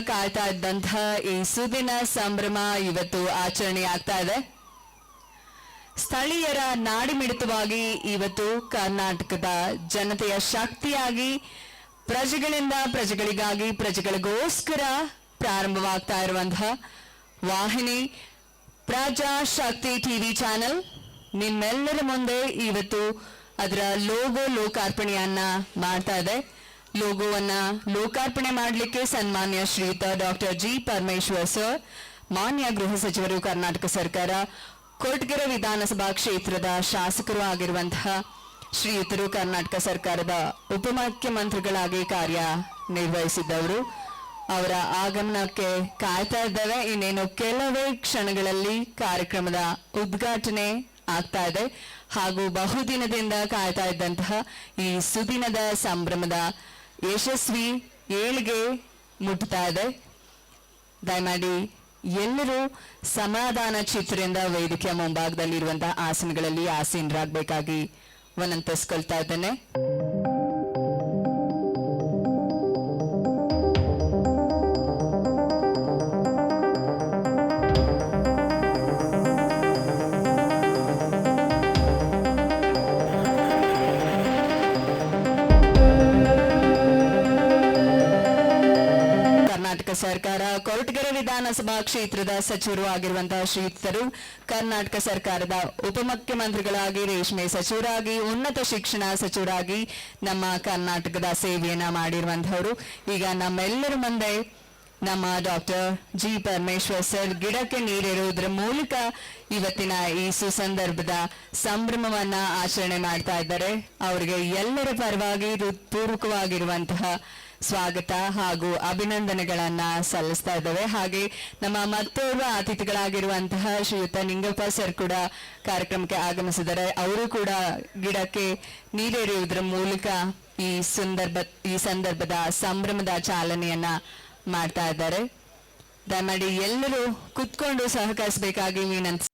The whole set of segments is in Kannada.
ಕಾಯ್ತಾ ಇದ್ದಂತಹ ಈ ಸುದಿನ ಸಂಭ್ರಮ ಇವತ್ತು ಆಚರಣೆ ಆಗ್ತಾ ಇದೆ. ಸ್ಥಳೀಯರ ನಾಡಿಮಿಡಿತವಾಗಿ ಇವತ್ತು ಕರ್ನಾಟಕದ ಜನತೆಯ ಶಕ್ತಿಯಾಗಿ, ಪ್ರಜೆಗಳಿಂದ ಪ್ರಜೆಗಳಿಗಾಗಿ, ಪ್ರಜೆಗಳಿಗೋಸ್ಕರ ಪ್ರಾರಂಭವಾಗ್ತಾ ಇರುವಂತಹ ವಾಹಿನಿ ಪ್ರಜಾಶಕ್ತಿ ಟಿವಿ ಚಾನೆಲ್. ನಿಮ್ಮೆಲ್ಲರ ಮುಂದೆ ಇವತ್ತು ಅದರ ಲೋಗೋ ಲೋಕಾರ್ಪಣೆಯನ್ನ ಮಾಡ್ತಾ ಇದೆ. ಲೋಗೋವನ್ನ ಲೋಕಾರ್ಪಣೆ ಮಾಡಲಿಕ್ಕೆ ಸನ್ಮಾನ್ಯ ಶ್ರೀಯುತ ಡಾಕ್ಟರ್ ಜಿ ಪರಮೇಶ್ವರ್ ಸರ್, ಮಾನ್ಯ ಗೃಹ ಸಚಿವರು ಕರ್ನಾಟಕ ಸರ್ಕಾರ, ಕೊರಟಗೆರೆ ವಿಧಾನಸಭಾ ಕ್ಷೇತ್ರದ ಶಾಸಕರು ಆಗಿರುವಂತಹ ಶ್ರೀಯುತರು ಕರ್ನಾಟಕ ಸರ್ಕಾರದ ಉಪಮುಖ್ಯಮಂತ್ರಿಗಳಾಗಿ ಕಾರ್ಯ ನಿರ್ವಹಿಸಿದ್ದವರು. ಅವರ ಆಗಮನಕ್ಕೆ ಕಾಯ್ತಾ ಇದ್ದೇವೆ. ಇನ್ನೇನು ಕೆಲವೇ ಕ್ಷಣಗಳಲ್ಲಿ ಕಾರ್ಯಕ್ರಮದ ಉದ್ಘಾಟನೆ ಆಗ್ತಾ ಇದೆ. ಹಾಗೂ ಬಹುದಿನದಿಂದ ಕಾಯ್ತಾ ಇದ್ದಂತಹ ಈ ಸುದಿನದ ಸಂಭ್ರಮದ ಯಶಸ್ವಿ ಏಳಿಗೆ ಮುಟ್ತಾ ಇದೆ. ದಯಮಾಡಿ ಎಲ್ಲರೂ ಸಮಾಧಾನ ಚಿತ್ರದಿಂದ ವೇದಿಕೆಯ ಮುಂಭಾಗದಲ್ಲಿರುವಂತಹ ಆಸನಗಳಲ್ಲಿ ಆಸೀನರಾಗಬೇಕಾಗಿ ವಿನಂತಿಸ್ಕೊಳ್ತಾ ಇದ್ದೇನೆ. ಸರ್ಕಾರ ಕೊರಟಗೆರೆ ವಿಧಾನಸಭಾ ಕ್ಷೇತ್ರದ ಸಚಿವರು ಆಗಿರುವಂತಹ ಶ್ರೀಯುತರು, ಕರ್ನಾಟಕ ಸರ್ಕಾರದ ಉಪಮುಖ್ಯಮಂತ್ರಿಗಳಾಗಿ, ರೇಷ್ಮೆ ಸಚಿವರಾಗಿ, ಉನ್ನತ ಶಿಕ್ಷಣ ಸಚಿವರಾಗಿ ನಮ್ಮ ಕರ್ನಾಟಕದ ಸೇವೆಯನ್ನ ಮಾಡಿರುವಂತಹವರು ಈಗ ನಮ್ಮೆಲ್ಲರ ಮುಂದೆ ನಮ್ಮ ಡಾಕ್ಟರ್ ಜಿ ಪರಮೇಶ್ವರ್ ಸರ್ ಗಿಡಕ್ಕೆ ನೀರಿರುವುದರ ಮೂಲಕ ಇವತ್ತಿನ ಈ ಸುಸಂದರ್ಭದ ಸಂಭ್ರಮವನ್ನ ಆಚರಣೆ ಮಾಡ್ತಾ ಇದ್ದಾರೆ. ಅವರಿಗೆ ಎಲ್ಲರ ಪರವಾಗಿ ಹೃತ್ಪೂರ್ವಕವಾಗಿರುವಂತಹ ಸ್ವಾಗತ ಹಾಗೂ ಅಭಿನಂದನೆಗಳನ್ನ ಸಲ್ಲಿಸ್ತಾ ಇದ್ದೇವೆ. ಹಾಗೆ ನಮ್ಮ ಮತ್ತೋರ್ವ ಅತಿಥಿಗಳಾಗಿರುವಂತಹ ಶ್ರೀಯುತ ನಿಂಗಪ್ಪ ಸರ್ ಕೂಡ ಕಾರ್ಯಕ್ರಮಕ್ಕೆ ಆಗಮಿಸಿದ್ದಾರೆ. ಅವರು ಕೂಡ ಗಿಡಕ್ಕೆ ನೀರೆರೆಯುವುದರ ಮೂಲಕ ಈ ಸಂದರ್ಭ, ಈ ಸಂದರ್ಭದ ಸಂಭ್ರಮದ ಚಾಲನೆಯನ್ನ ಮಾಡ್ತಾ ಇದ್ದಾರೆ. ದಯಮಾಡಿ ಎಲ್ಲರೂ ಕುತ್ಕೊಂಡು ಸಹಕರಿಸಬೇಕಾಗಿ ವಿನಂತಿ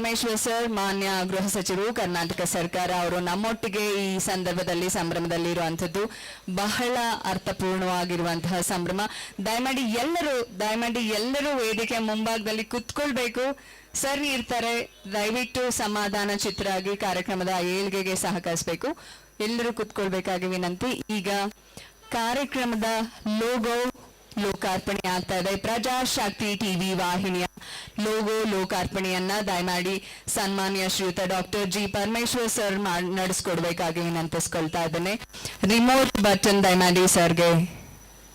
ಪರಮೇಶ್ವರ್ ಸರ್, ಮಾನ್ಯ ಗೃಹ ಸಚಿವರು, ಕರ್ನಾಟಕ ಸರ್ಕಾರ ಅವರು ನಮ್ಮೊಟ್ಟಿಗೆ ಈ ಸಂದರ್ಭದಲ್ಲಿ, ಸಂಭ್ರಮದಲ್ಲಿ ಇರುವಂತದ್ದು ಬಹಳ ಅರ್ಥಪೂರ್ಣವಾಗಿರುವಂತಹ ಸಂಭ್ರಮ. ದಯಮಾಡಿ ಎಲ್ಲರೂ ದಯಮಾಡಿ ಎಲ್ಲರೂ ವೇದಿಕೆ ಮುಂಭಾಗದಲ್ಲಿ ಕುತ್ಕೊಳ್ಬೇಕು. ಸರ್ ಇರ್ತಾರೆ, ದಯವಿಟ್ಟು ಸಮಾಧಾನ ಚಿತ್ರಾಗಿ ಕಾರ್ಯಕ್ರಮದ ಏಳ್ಗೆಗೆ ಸಹಕರಿಸಬೇಕು. ಎಲ್ಲರೂ ಕುತ್ಕೊಳ್ಬೇಕಾಗಿ ವಿನಂತಿ. ಈಗ ಕಾರ್ಯಕ್ರಮದ ಲೋಗೋ ಲೋಕಾರ್ಪಣೆ ಆಗ್ತಾ ಇದೆ ಪ್ರಜಾಶಕ್ತಿ ಟಿವಿ ವಾಹಿನಿಯ ಲೋಗೋ ಲೋಕಾರ್ಪಣೆಯನ್ನ ದಯಮಾಡಿ ಸನ್ಮಾನ್ಯ ಶ್ರೀಯುತ ಡಾಕ್ಟರ್ ಜಿ ಪರಮೇಶ್ವರ್ ಸರ್ ನಡೆಸ್ಕೊಡ್ಬೇಕಾಗಿ ವಿನಂತಿಸ್ಕೊಳ್ತಾ ಇದ್ದೇನೆ. ರಿಮೋಟ್ ಬಟನ್ ದಯಮಾಡಿ ಸರ್ಗೆ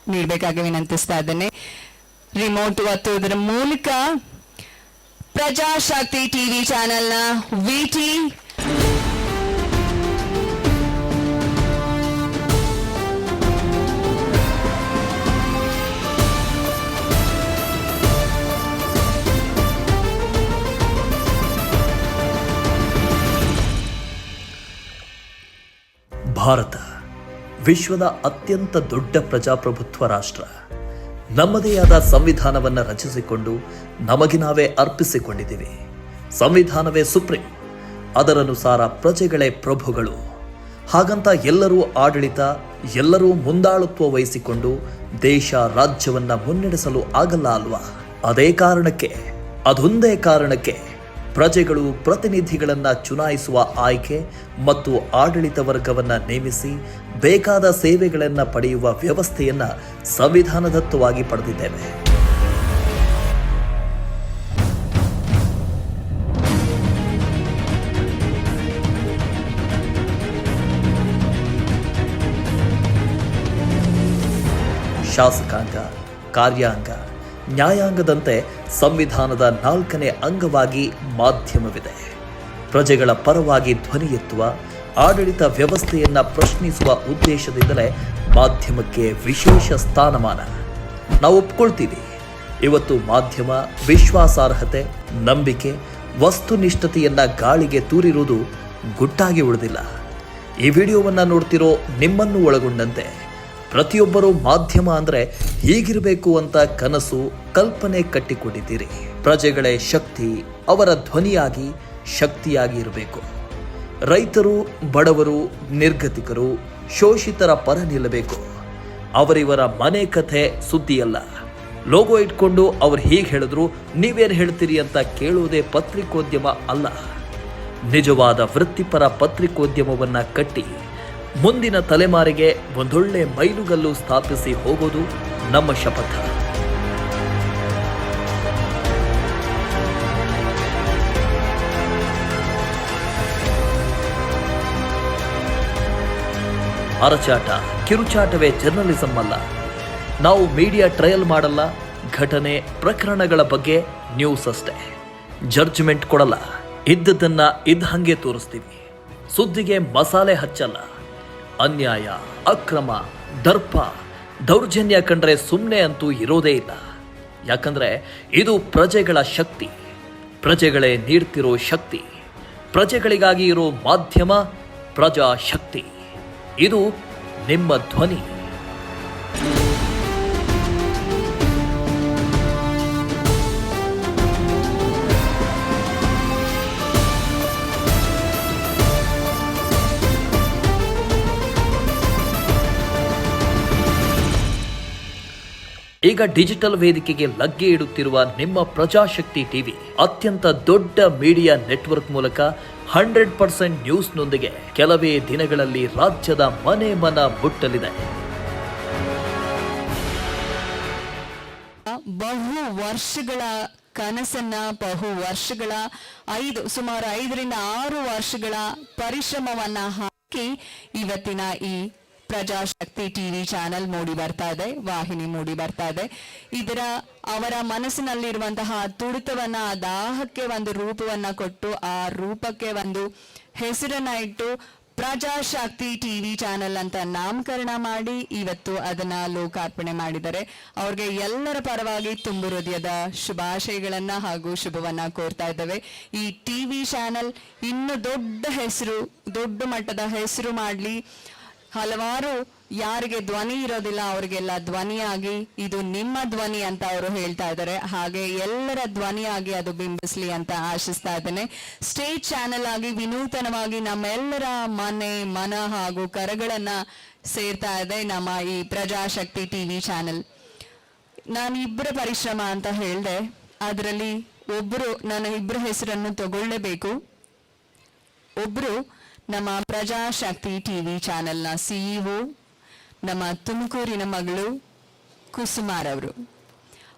ನೀಡಬೇಕಾಗಿ ವಿನಂತಿಸ್ತಾ ಇದ್ದೇನೆ. ರಿಮೋಟ್ ಒತ್ತುವುದರ ಮೂಲಕ ಪ್ರಜಾಶಕ್ತಿ ಟಿವಿ ಚಾನೆಲ್ನ ವಿಟಿ ಭಾರತ ವಿಶ್ವದ ಅತ್ಯಂತ ದೊಡ್ಡ ಪ್ರಜಾಪ್ರಭುತ್ವ ರಾಷ್ಟ್ರ. ನಮ್ಮದೇ ಆದ ಸಂವಿಧಾನವನ್ನು ರಚಿಸಿಕೊಂಡು ನಮಗೆ ನಾವೇ ಅರ್ಪಿಸಿಕೊಂಡಿದ್ದೀವಿ. ಸಂವಿಧಾನವೇ ಸುಪ್ರೀಂ. ಅದರನುಸಾರ ಪ್ರಜೆಗಳೇ ಪ್ರಭುಗಳು. ಹಾಗಂತ ಎಲ್ಲರೂ ಆಡಳಿತ, ಎಲ್ಲರೂ ಮುಂದಾಳುತ್ವ ವಹಿಸಿಕೊಂಡು ದೇಶ ರಾಜ್ಯವನ್ನು ಮುನ್ನಡೆಸಲು ಆಗಲ್ಲ ಅಲ್ವಾ? ಅದೇ ಕಾರಣಕ್ಕೆ, ಅದೊಂದೇ ಕಾರಣಕ್ಕೆ ಪ್ರಜೆಗಳು ಪ್ರತಿನಿಧಿಗಳನ್ನು ಚುನಾಯಿಸುವ ಆಯ್ಕೆ ಮತ್ತು ಆಡಳಿತ ವರ್ಗವನ್ನು ನೇಮಿಸಿ ಬೇಕಾದ ಸೇವೆಗಳನ್ನು ಪಡೆಯುವ ವ್ಯವಸ್ಥೆಯನ್ನ ಸಂವಿಧಾನದತ್ತವಾಗಿ ಪಡೆದಿದ್ದೇವೆ. ಶಾಸಕಾಂಗ, ಕಾರ್ಯಾಂಗ. ನ್ಯಾಯಾಂಗದಂತೆ ಸಂವಿಧಾನದ ನಾಲ್ಕನೇ ಅಂಗವಾಗಿ ಮಾಧ್ಯಮವಿದೆ. ಪ್ರಜೆಗಳ ಪರವಾಗಿ ಧ್ವನಿ ಎತ್ತುವ, ಆಡಳಿತ ವ್ಯವಸ್ಥೆಯನ್ನು ಪ್ರಶ್ನಿಸುವ ಉದ್ದೇಶದಿಂದಲೇ ಮಾಧ್ಯಮಕ್ಕೆ ವಿಶೇಷ ಸ್ಥಾನಮಾನ. ನಾವು ಒಪ್ಕೊಳ್ತೀವಿ. ಇವತ್ತು ಮಾಧ್ಯಮ, ವಿಶ್ವಾಸಾರ್ಹತೆ, ನಂಬಿಕೆ, ವಸ್ತುನಿಷ್ಠತೆಯನ್ನ ಗಾಳಿಗೆ ತೂರಿರುವುದು ಗುಟ್ಟಾಗಿ ಉಳಿದಿಲ್ಲ. ಈ ವಿಡಿಯೋವನ್ನು ನೋಡ್ತಿರೋ ನಿಮ್ಮನ್ನು ಒಳಗೊಂಡಂತೆ ಪ್ರತಿಯೊಬ್ಬರೂ ಮಾಧ್ಯಮ ಅಂದ್ರೆ ಹೀಗಿರಬೇಕು ಅಂತ ಕನಸು ಕಲ್ಪನೆ ಕಟ್ಟಿಕೊಂಡಿದ್ದೀರಿ. ಪ್ರಜೆಗಳೇ ಶಕ್ತಿ, ಅವರ ಧ್ವನಿಯಾಗಿ ಶಕ್ತಿಯಾಗಿ ಇರಬೇಕು ರೈತರು, ಬಡವರು, ನಿರ್ಗತಿಕರು, ಶೋಷಿತರ ಪರ ನಿಲ್ಲಬೇಕು. ಅವರಿವರ ಮನೆ ಕಥೆ ಸುದ್ದಿಯಲ್ಲ. ಲೋಗೋ ಇಟ್ಕೊಂಡು ಅವ್ರು ಹೀಗೆ ಹೇಳಿದ್ರು, ನೀವೇನು ಹೇಳ್ತೀರಿ ಅಂತ ಕೇಳುವುದೇ ಪತ್ರಿಕೋದ್ಯಮ ಅಲ್ಲ. ನಿಜವಾದ ವೃತ್ತಿಪರ ಪತ್ರಿಕೋದ್ಯಮವನ್ನು ಕಟ್ಟಿ ಮುಂದಿನ ತಲೆಮಾರಿಗೆ ಒಂದೊಳ್ಳೆ ಮೈಲುಗಲ್ಲು ಸ್ಥಾಪಿಸಿ ಹೋಗೋದು ನಮ್ಮ ಶಪಥ. ಅರಚಾಟ, ಕಿರುಚಾಟವೇ ಜರ್ನಲಿಸಂ ಅಲ್ಲ. ನಾವು ಮೀಡಿಯಾ ಟ್ರಯಲ್ ಮಾಡಲ್ಲ, ಘಟನೆ, ಪ್ರಕರಣಗಳ ಬಗ್ಗೆ ನ್ಯೂಸ್ ಅಷ್ಟೇ. ಜಡ್ಜ್ಮೆಂಟ್ ಕೊಡಲ್ಲ. ಇದ್ದದನ್ನ ಇದ್ದ ಹಂಗೆ ತೋರಿಸ್ತೀವಿ. ಸುದ್ದಿಗೆ ಮಸಾಲೆ ಹಚ್ಚಲ್ಲ. ಅನ್ಯಾಯ, ಅಕ್ರಮ, ದರ್ಪ, ದೌರ್ಜನ್ಯ ಕಂಡ್ರೆ ಸುಮ್ಮನೆ ಅಂತೂ ಇರೋದೇ ಇಲ್ಲ. ಯಾಕಂದ್ರೆ ಇದು ಪ್ರಜೆಗಳ ಶಕ್ತಿ. ಪ್ರಜೆಗಳೇ ನೀಡ್ತಿರೋ ಶಕ್ತಿ. ಪ್ರಜೆಗಳಿಗಾಗಿ ಇರೋ ಮಾಧ್ಯಮ ಪ್ರಜಾಶಕ್ತಿ. ಇದು ನಿಮ್ಮ ಧ್ವನಿ. ಈಗ ಡಿಜಿಟಲ್ ವೇದಿಕೆಗೆ ಲಗ್ಗೆ ಇಡುತ್ತಿರುವ ನಿಮ್ಮ ಪ್ರಜಾಶಕ್ತಿ ಟಿವಿ ಅತ್ಯಂತ ದೊಡ್ಡ ಮೀಡಿಯಾ ನೆಟ್ವರ್ಕ್ ಮೂಲಕ ಹಂಡ್ರೆಡ್ ಪರ್ಸೆಂಟ್ ನ್ಯೂಸ್ನೊಂದಿಗೆ ಕೆಲವೇ ದಿನಗಳಲ್ಲಿ ರಾಜ್ಯದ ಮನೆ ಮನ ಮುಟ್ಟಲಿದೆ. ಬಹು ವರ್ಷಗಳ ಕನಸನ್ನ, ಬಹು ವರ್ಷಗಳ ಐದು, ಸುಮಾರು ಐದರಿಂದ ಆರು ವರ್ಷಗಳ ಪರಿಶ್ರಮವನ್ನ ಹಾಕಿ ಇವತ್ತಿನ ಈ ಪ್ರಜಾಶಕ್ತಿ ಟಿವಿ ಚಾನೆಲ್ ಮೂಡಿ ಬರ್ತಾ ಇದೆ, ವಾಹಿನಿ ಮೂಡಿ ಬರ್ತಾ ಇದೆ. ಇದರ ಅವರ ಮನಸ್ಸಿನಲ್ಲಿರುವಂತಹ ತುಡಿತವನ್ನ ಆ ದಾಹಕ್ಕೆ ಒಂದು ರೂಪವನ್ನ ಕೊಟ್ಟು ಆ ರೂಪಕ್ಕೆ ಒಂದು ಹೆಸರನ್ನ ಇಟ್ಟು ಪ್ರಜಾಶಕ್ತಿ ಟಿವಿ ಚಾನೆಲ್ ಅಂತ ನಾಮಕರಣ ಮಾಡಿ ಇವತ್ತು ಅದನ್ನ ಲೋಕಾರ್ಪಣೆ ಮಾಡಿದ್ದಾರೆ. ಅವ್ರಿಗೆ ಎಲ್ಲರ ಪರವಾಗಿ ತುಂಬು ಹೃದಯದ ಶುಭಾಶಯಗಳನ್ನ ಹಾಗೂ ಶುಭವನ್ನ ಕೋರ್ತಾ ಇದ್ದೇವೆ. ಈ ಟಿವಿ ಚಾನೆಲ್ ಇನ್ನು ದೊಡ್ಡ ಹೆಸರು, ದೊಡ್ಡ ಮಟ್ಟದ ಹೆಸರು ಮಾಡಲಿ. ಹಲವಾರು ಯಾರಿಗೆ ಧ್ವನಿ ಇರೋದಿಲ್ಲ, ಅವರಿಗೆಲ್ಲ ಧ್ವನಿಯಾಗಿ ಇದು ನಿಮ್ಮ ಧ್ವನಿ ಅಂತ ಅವರು ಹೇಳ್ತಾ ಇದ್ದಾರೆ. ಹಾಗೆ ಎಲ್ಲರ ಧ್ವನಿಯಾಗಿ ಅದು ಬಿಂಬಿಸ್ಲಿ ಅಂತ ಆಶಿಸ್ತಾ ಇದ್ದೇನೆ. ಸ್ಟೇಟ್ ಚಾನೆಲ್ ಆಗಿ ವಿನೂತನವಾಗಿ ನಮ್ಮೆಲ್ಲರ ಮನೆ, ಮನ ಹಾಗೂ ಕರಗಳನ್ನ ಸೇರ್ತಾ ಇದೆ ನಮ್ಮ ಈ ಪ್ರಜಾಶಕ್ತಿ ಟಿವಿ ಚಾನೆಲ್. ನಾನು ಇಬ್ಬರ ಪರಿಶ್ರಮ ಅಂತ ಹೇಳಿದೆ, ಅದರಲ್ಲಿ ಒಬ್ಬರು ನನ್ನ ಇಬ್ಬರ ಹೆಸರನ್ನು ತಗೊಳ್ಳೇಬೇಕು. ಒಬ್ರು ನಮ್ಮ ಪ್ರಜಾಶಕ್ತಿ ಟಿವಿ ಚಾನೆಲ್ನ ಸಿಇಒ ನಮ್ಮ ತುಮಕೂರಿನ ಮಗಳು ಕುಸುಮಾರ್ ಅವರು.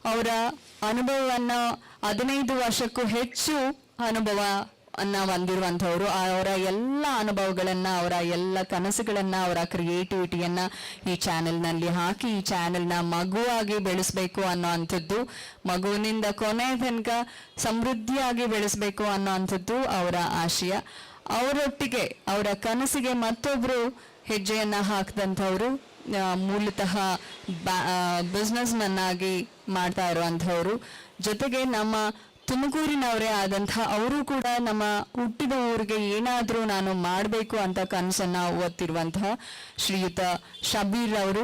ಅವರ ಅನುಭವವನ್ನ ಹದಿನೈದು ವರ್ಷಕ್ಕೂ ಹೆಚ್ಚು ಅನುಭವ ಅನ್ನ ಹೊಂದಿರುವಂಥವ್ರು ಅವರ ಎಲ್ಲ ಅನುಭವಗಳನ್ನ, ಅವರ ಎಲ್ಲ ಕನಸುಗಳನ್ನ, ಅವರ ಕ್ರಿಯೇಟಿವಿಟಿಯನ್ನ ಈ ಚಾನೆಲ್ನಲ್ಲಿ ಹಾಕಿ, ಈ ಚಾನೆಲ್ನ ಮಗುವಾಗಿ ಬೆಳೆಸಬೇಕು ಅನ್ನೋ ಅಂಥದ್ದು, ಮಗುವಿನಿಂದ ಕೊನೆ ತನಕ ಸಮೃದ್ಧಿಯಾಗಿ ಬೆಳೆಸಬೇಕು ಅನ್ನೋ ಅಂಥದ್ದು ಅವರ ಆಶಯ. ಅವರೊಟ್ಟಿಗೆ, ಅವರ ಕನಸಿಗೆ ಮತ್ತೊಬ್ಬರು ಹೆಜ್ಜೆಯನ್ನು ಹಾಕಿದಂಥವ್ರು ಮೂಲತಃ ಬಿಸ್ನೆಸ್ ಮನ್ ಆಗಿ ಮಾಡ್ತಾ ಇರುವಂಥವ್ರು. ಜೊತೆಗೆ ನಮ್ಮ ತುಮಕೂರಿನವರೇ ಆದಂಥ ಅವರು ಕೂಡ ನಮ್ಮ ಹುಟ್ಟಿದ ಊರಿಗೆ ಏನಾದರೂ ನಾನು ಮಾಡಬೇಕು ಅಂತ ಕನಸನ್ನ ಓದ್ತಿರುವಂತಹ ಶ್ರೀಯುತ ಶಬೀರ್ ಅವರು.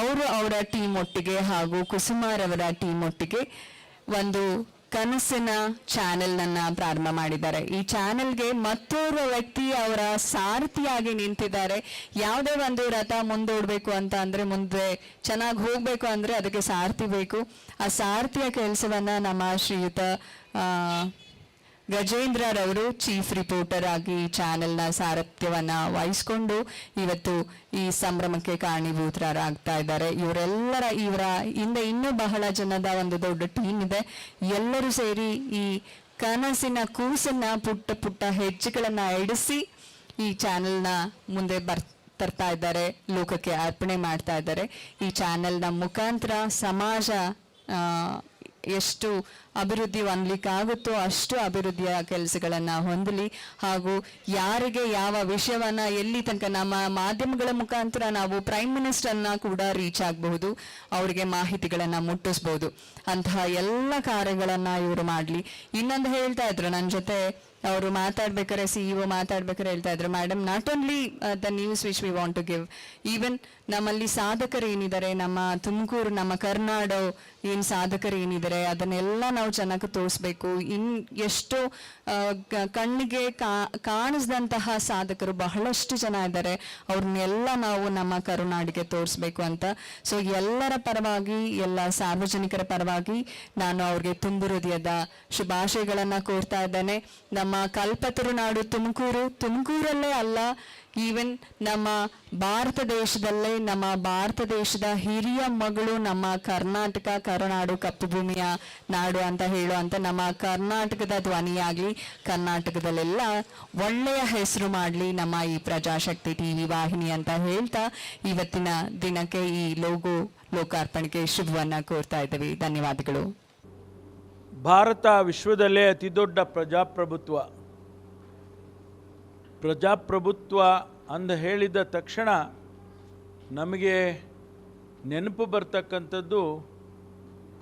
ಅವರು ಅವರ ಟೀಮ್ ಒಟ್ಟಿಗೆ ಹಾಗೂ ಕುಸುಮಾರ್ ಅವರ ಟೀಮ್ ಒಟ್ಟಿಗೆ ಒಂದು ಕನಸಿನ ಚಾನೆಲ್ ನನ್ನ ಪ್ರಾರಂಭ ಮಾಡಿದ್ದಾರೆ. ಈ ಚಾನೆಲ್ಗೆ ಮತ್ತೋರ್ವ ವ್ಯಕ್ತಿ ಅವರ ಸಾರಥಿಯಾಗಿ ನಿಂತಿದ್ದಾರೆ. ಯಾವುದೇ ಒಂದು ರಥ ಮುಂದೂಡಬೇಕು ಅಂತ ಅಂದ್ರೆ ಮುಂದೆ ಚೆನ್ನಾಗಿ ಹೋಗ್ಬೇಕು ಅಂದ್ರೆ ಅದಕ್ಕೆ ಸಾರಥಿ ಬೇಕು. ಆ ಸಾರಥಿಯ ಕೆಲಸವನ್ನ ನಮ್ಮ ಶ್ರೀಯುತ ಗಜೇಂದ್ರರವರು ಚೀಫ್ ರಿಪೋರ್ಟರ್ ಆಗಿ ಚಾನೆಲ್ನ ಸಾರಥ್ಯವನ್ನ ವಹಿಸಿಕೊಂಡು ಇವತ್ತು ಈ ಸಂಭ್ರಮಕ್ಕೆ ಕಾರಣೀಭೂತರಾಗ್ತಾ ಇದ್ದಾರೆ. ಇವರೆಲ್ಲರ ಇವರ ಹಿಂದೆ ಇನ್ನೂ ಬಹಳ ಜನದ ಒಂದು ದೊಡ್ಡ ಟೀಮ್ ಇದೆ. ಎಲ್ಲರೂ ಸೇರಿ ಈ ಕನಸಿನ ಕೂಸನ್ನ ಪುಟ್ಟ ಪುಟ್ಟ ಹೆಜ್ಜೆಗಳನ್ನ ಎಡಿಸಿ ಈ ಚಾನೆಲ್ನ ಮುಂದೆ ಬರ್, ತರ್ತಾ ಇದ್ದಾರೆ, ಲೋಕಕ್ಕೆ ಅರ್ಪಣೆ ಮಾಡ್ತಾ ಇದ್ದಾರೆ. ಈ ಚಾನೆಲ್ನ ಮುಖಾಂತರ ಸಮಾಜ ಎಷ್ಟು ಅಭಿವೃದ್ಧಿ ಹೊಂದಲಿಕ್ಕಾಗುತ್ತೋ ಅಷ್ಟು ಅಭಿವೃದ್ಧಿಯ ಕೆಲಸಗಳನ್ನು ಹೊಂದಲಿ. ಹಾಗೂ ಯಾರಿಗೆ ಯಾವ ವಿಷಯವನ್ನು ಎಲ್ಲಿ ತನಕ ನಮ್ಮ ಮಾಧ್ಯಮಗಳ ಮುಖಾಂತರ ನಾವು ಪ್ರೈಮ್ ಮಿನಿಸ್ಟರ್ನ ಕೂಡ ರೀಚ್ ಆಗಬಹುದು, ಅವರಿಗೆ ಮಾಹಿತಿಗಳನ್ನು ಮುಟ್ಟಿಸ್ಬೋದು ಅಂತಹ ಎಲ್ಲ ಕಾರ್ಯಗಳನ್ನು ಇವರು ಮಾಡಲಿ. ಇನ್ನೊಂದು ಹೇಳ್ತಾ ಇದ್ರು ನನ್ನ ಜೊತೆ ಅವರು ಮಾತಾಡ್ಬೇಕಾರೆ ಸಿಇಒ ಮಾತಾಡ್ಬೇಕಾರೆ ಹೇಳ್ತಾ ಇದ್ರು. Madam not only the news which we want to give even ನಮ್ಮಲ್ಲಿ ಸಾಧಕರು ಏನಿದ್ದಾರೆ, ನಮ್ಮ ತುಮಕೂರು, ನಮ್ಮ ಕರ್ನಾಡ ಏನು ಸಾಧಕರು ಏನಿದ್ದಾರೆ, ಅದನ್ನೆಲ್ಲ ನಾವು ಚೆನ್ನಾಗಿ ತೋರಿಸ್ಬೇಕು. ಇನ್ ಎಷ್ಟು ಕಣ್ಣಿಗೆ ಕಾಣಿಸ್ದಂತಹ ಸಾಧಕರು ಬಹಳಷ್ಟು ಜನ ಇದ್ದಾರೆ. ಅವ್ರನ್ನೆಲ್ಲ ನಾವು ನಮ್ಮ ಕರುನಾಡಿಗೆ ತೋರಿಸ್ಬೇಕು ಅಂತ. ಸೊ ಎಲ್ಲರ ಪರವಾಗಿ, ಎಲ್ಲ ಸಾರ್ವಜನಿಕರ ಪರವಾಗಿ ನಾನು ಅವ್ರಿಗೆ ತುಂಬು ಹೃದಯದ ಶುಭಾಶಯಗಳನ್ನ ಕೋರ್ತಾ ಇದ್ದೇನೆ. ಕಲ್ಪತರು ನಾಡು ತುಮಕೂರು, ತುಮಕೂರಲ್ಲೇ ಅಲ್ಲ ಈವನ್ ನಮ್ಮ ಭಾರತ ದೇಶದಲ್ಲೇ ನಮ್ಮ ಭಾರತ ದೇಶದ ಹಿರಿಯ ಮಗಳು ನಮ್ಮ ಕರ್ನಾಟಕ ಕರುನಾಡು ಕಪ್ಪು ಭೂಮಿಯ ನಾಡು ಅಂತ ಹೇಳುವಂತ ನಮ್ಮ ಕರ್ನಾಟಕದ ಧ್ವನಿಯಾಗಿ ಕರ್ನಾಟಕದಲ್ಲೆಲ್ಲ ಒಳ್ಳೆಯ ಹೆಸರು ಮಾಡಲಿ ನಮ್ಮ ಈ ಪ್ರಜಾಶಕ್ತಿ ಟಿವಿ ವಾಹಿನಿ ಅಂತ ಹೇಳ್ತಾ ಇವತ್ತಿನ ದಿನಕ್ಕೆ ಈ ಲೋಗೋ ಲೋಕಾರ್ಪಣೆಗೆ ಶುಭವನ್ನ ಕೋರ್ತಾ ಇದ್ದೀವಿ. ಧನ್ಯವಾದಗಳು. ಭಾರತ ವಿಶ್ವದಲ್ಲೇ ಅತಿ ದೊಡ್ಡ ಪ್ರಜಾಪ್ರಭುತ್ವ. ಪ್ರಜಾಪ್ರಭುತ್ವ ಅಂದ ಹೇಳಿದ ತಕ್ಷಣ ನಮಗೆ ನೆನಪು ಬರ್ತಕ್ಕಂಥದ್ದು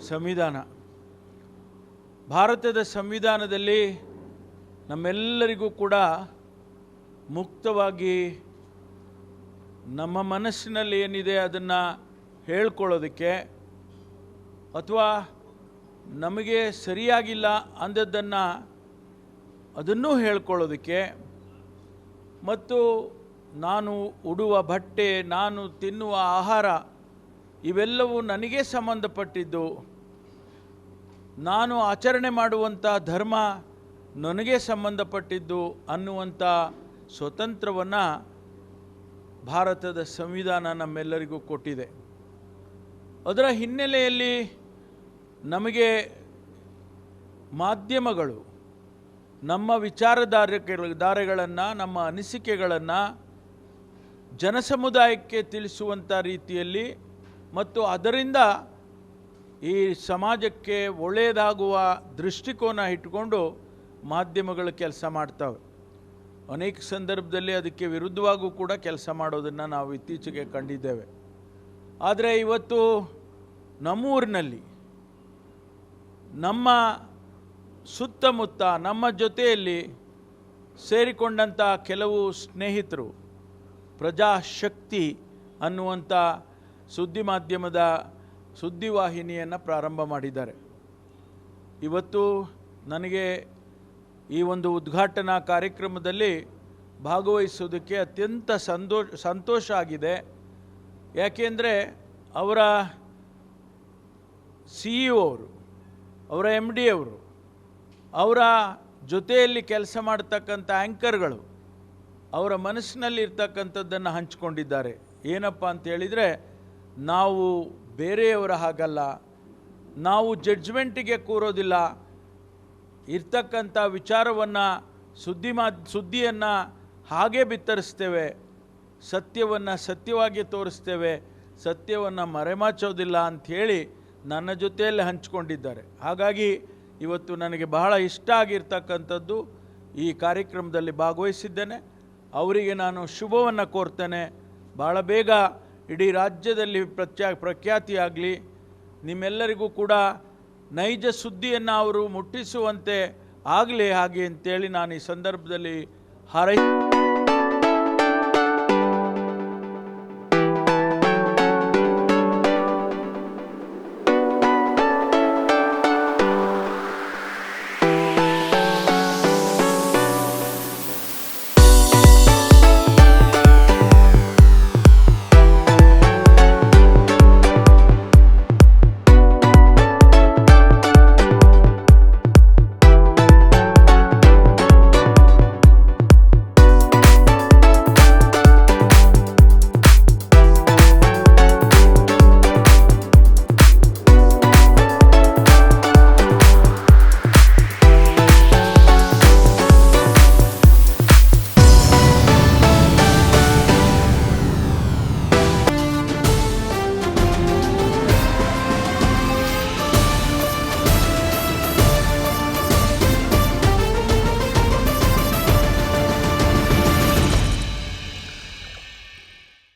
ಸಂವಿಧಾನ. ಭಾರತದ ಸಂವಿಧಾನದಲ್ಲಿ ನಮ್ಮೆಲ್ಲರಿಗೂ ಕೂಡ ಮುಕ್ತವಾಗಿ ನಮ್ಮ ಮನಸ್ಸಿನಲ್ಲಿ ಏನಿದೆ ಅದನ್ನು ಹೇಳ್ಕೊಳ್ಳೋದಕ್ಕೆ ಅಥವಾ ನಮಗೆ ಸರಿಯಾಗಿಲ್ಲ ಅಂದದ್ದನ್ನು ಅದನ್ನೂ ಹೇಳ್ಕೊಳ್ಳೋದಕ್ಕೆ ಮತ್ತು ನಾನು ಉಡುವ ಬಟ್ಟೆ, ನಾನು ತಿನ್ನುವ ಆಹಾರ ಇವೆಲ್ಲವೂ ನನಗೆ ಸಂಬಂಧಪಟ್ಟಿದ್ದು. ನಾನು ಆಚರಣೆ ಮಾಡುವಂಥ ಧರ್ಮ ನನಗೆ ಸಂಬಂಧಪಟ್ಟಿದ್ದು ಅನ್ನುವಂಥ ಸ್ವತಂತ್ರವನ್ನು ಭಾರತದ ಸಂವಿಧಾನ ನಮ್ಮೆಲ್ಲರಿಗೂ ಕೊಟ್ಟಿದೆ. ಅದರ ಹಿನ್ನೆಲೆಯಲ್ಲಿ ನಮಗೆ ಮಾಧ್ಯಮಗಳು ನಮ್ಮ ವಿಚಾರಧಾರೆ ಧಾರೆಗಳನ್ನು ನಮ್ಮ ಅನಿಸಿಕೆಗಳನ್ನು ಜನಸಮುದಾಯಕ್ಕೆ ತಿಳಿಸುವಂಥ ರೀತಿಯಲ್ಲಿ ಮತ್ತು ಅದರಿಂದ ಈ ಸಮಾಜಕ್ಕೆ ಒಳ್ಳೆಯದಾಗುವ ದೃಷ್ಟಿಕೋನ ಇಟ್ಟುಕೊಂಡು ಮಾಧ್ಯಮಗಳು ಕೆಲಸ ಮಾಡ್ತವೆ. ಅನೇಕ ಸಂದರ್ಭದಲ್ಲಿ ಅದಕ್ಕೆ ವಿರುದ್ಧವಾಗೂ ಕೂಡ ಕೆಲಸ ಮಾಡೋದನ್ನು ನಾವು ಇತ್ತೀಚೆಗೆ ಕಂಡಿದ್ದೇವೆ. ಆದರೆ ಇವತ್ತು ನಮ್ಮೂರಿನಲ್ಲಿ ನಮ್ಮ ಸುತ್ತಮುತ್ತ, ನಮ್ಮ ಜೊತೆಯಲ್ಲಿ ಸೇರಿಕೊಂಡಂಥ ಕೆಲವು ಸ್ನೇಹಿತರು, ಪ್ರಜಾಶಕ್ತಿ ಅನ್ನುವಂಥ ಸುದ್ದಿ ಮಾಧ್ಯಮದ ಸುದ್ದಿವಾಹಿನಿಯನ್ನು ಪ್ರಾರಂಭ ಮಾಡಿದ್ದಾರೆ. ಇವತ್ತು ನನಗೆ ಈ ಒಂದು ಉದ್ಘಾಟನಾ ಕಾರ್ಯಕ್ರಮದಲ್ಲಿ ಭಾಗವಹಿಸೋದಕ್ಕೆ ಅತ್ಯಂತ ಸಂತೋಷ ಸಂತೋಷ ಆಗಿದೆ. ಯಾಕೆಂದರೆ ಅವರ ಸಿ ಇ ಅವರು ಅವರ ಎಂ ಡಿ ಅವರು, ಅವರ ಜೊತೆಯಲ್ಲಿ ಕೆಲಸ ಮಾಡ್ತಕ್ಕಂಥ ಆ್ಯಂಕರ್ಗಳು ಅವರ ಮನಸ್ಸಿನಲ್ಲಿ ಇರ್ತಕ್ಕಂಥದ್ದನ್ನು ಹಂಚಿಕೊಂಡಿದ್ದಾರೆ. ಏನಪ್ಪ ಅಂತ ಹೇಳಿದರೆ, ನಾವು ಬೇರೆಯವರ ಹಾಗಲ್ಲ, ನಾವು ಜಡ್ಜ್ಮೆಂಟಿಗೆ ಕೂರೋದಿಲ್ಲ. ಇರ್ತಕ್ಕಂಥ ವಿಚಾರವನ್ನು ಸುದ್ದಿ ಮಾ, ಸುದ್ದಿಯನ್ನು ಹಾಗೆ ಬಿತ್ತರಿಸ್ತೇವೆ, ಸತ್ಯವನ್ನು ಸತ್ಯವಾಗಿ ತೋರಿಸ್ತೇವೆ, ಸತ್ಯವನ್ನು ಮರೆಮಾಚೋದಿಲ್ಲ ಅಂಥೇಳಿ ನನ್ನ ಜೊತೆಯಲ್ಲಿ ಹಂಚಿಕೊಂಡಿದ್ದಾರೆ. ಹಾಗಾಗಿ ಇವತ್ತು ನನಗೆ ಬಹಳ ಇಷ್ಟ ಆಗಿರ್ತಕ್ಕಂಥದ್ದು ಈ ಕಾರ್ಯಕ್ರಮದಲ್ಲಿ ಭಾಗವಹಿಸಿದ್ದೇನೆ. ಅವರಿಗೆ ನಾನು ಶುಭವನ್ನು ಕೋರ್ತೇನೆ. ಭಾಳ ಬೇಗ ಇಡೀ ರಾಜ್ಯದಲ್ಲಿ ಪ್ರತ್ಯಾ, ಪ್ರಖ್ಯಾತಿಯಾಗಲಿ, ನಿಮ್ಮೆಲ್ಲರಿಗೂ ಕೂಡ ನೈಜ ಸುದ್ದಿಯನ್ನು ಅವರು ಮುಟ್ಟಿಸುವಂತೆ ಆಗಲಿ ಹಾಗೆ ಅಂತೇಳಿ ನಾನು ಈ ಸಂದರ್ಭದಲ್ಲಿ ಹಾರೈ